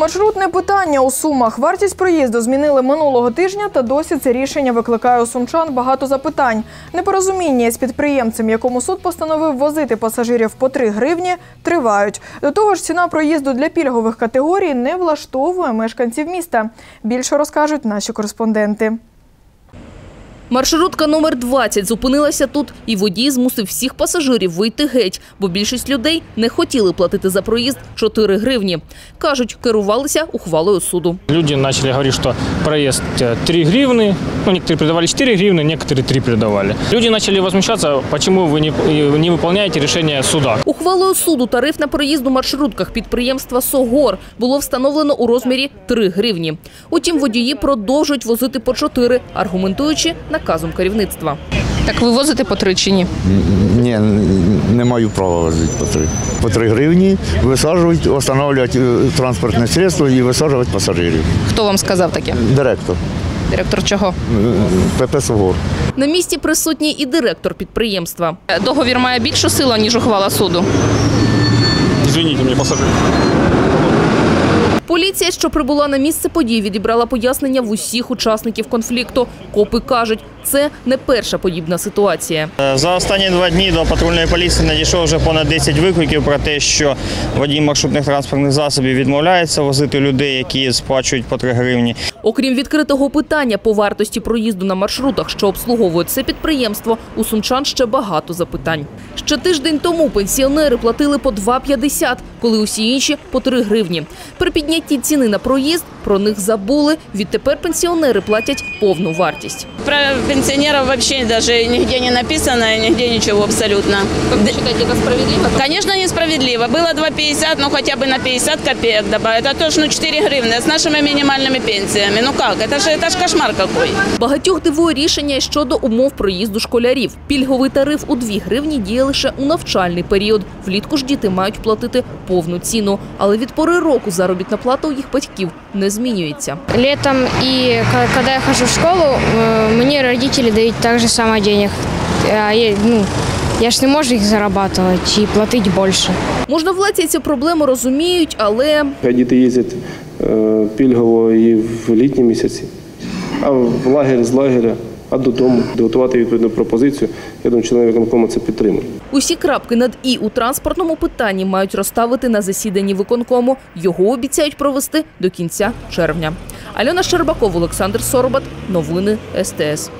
Маршрутне питання у Сумах. Вартість проїзду змінили минулого тижня, та досі це рішення викликає у сумчан багато запитань. Непорозуміння з підприємцем, якому суд постановив возити пасажирів по 3 гривні, тривають. До того ж, ціна проїзду для пільгових категорій не влаштовує мешканців міста. Більше розкажуть наші кореспонденти. Маршрутка номер 20 зупинилася тут, і водій змусив всіх пасажирів вийти геть, бо більшість людей не хотіли платити за проїзд 4 гривні. Кажуть, керувалися ухвалою суду. Люди начали говорить, что проезд э, 3 гривны, ну, некоторые передавали 4 гривны, некоторые 3 передавали. Люди начали возмущаться, почему вы не, э, не выполняете решение суда. Ухвалою суду тариф на проїзд у маршрутках підприємства «Согор» було встановлено у розмірі 3 гривні. Утім, водії продовжують возити по 4, аргументуючи наказом керівництва. Так ви возите по три чи ні? Ні, не маю права возити по три. По три гривні висаджують, встановлюють е, транспортне средство і висаджують пасажирів. Хто вам сказав таке? Директор Директор чого? е, ПП «Сугор». На місці присутній і директор підприємства. Договір має більшу силу, ніж ухвала суду. Извините мне, пассажир. Поліція, що прибула на місце подій, відібрала пояснення в усіх учасників конфлікту. Копи кажуть, це не перша подібна ситуація. За останні два дні до патрульної поліції надійшло вже понад 10 викликів про те, що водій маршрутних транспортних засобів відмовляється возити людей, які сплачують по 3 гривні. Окрім відкритого питання по вартості проїзду на маршрутах, що обслуговують це підприємство, у сумчан ще багато запитань. Ще тиждень тому пенсіонери платили по 2,50, коли усі інші по 3 гривні. При піднятті ціни на проїзд про них забули. Відтепер пенсіонери платять повну вартість. Про пенсионеров вообще даже нигде не написано, и нигде ничего абсолютно. Как вы считаете, это справедливо? Конечно, несправедливо. Было 2,50, ну хотя бы на 50 копеек добавить. А то ж ну 4 гривны с нашими минимальными пенсиями. Ну как? Это же, это ж кошмар какой. Багатьох дивує рішення щодо умов проїзду школярів. Пільговий тариф у 2 гривні діє лише у навчальний період. Влітку ж діти мають платити повну ціну. Але від пори року заробітна плата у їх батьків не змінюється. Летом и ко- когда я хожу в школу, э, мне родители дают так же само денег. Я, ну, я ж не можу їх зарабатывать и платить більше. Можновладці цю проблему розуміють, але діти їздять е, пільгово і в літні місяці, а в лагерь з лагеря, а додому, готувати відповідну пропозицію. Я думаю, члени виконкому це підтримують. усі крапки над і у транспортному питанні мають розставити на засіданні виконкому. Його обіцяють провести до кінця червня. Альона Щербаков, Олександр Соробат. Новини СТС.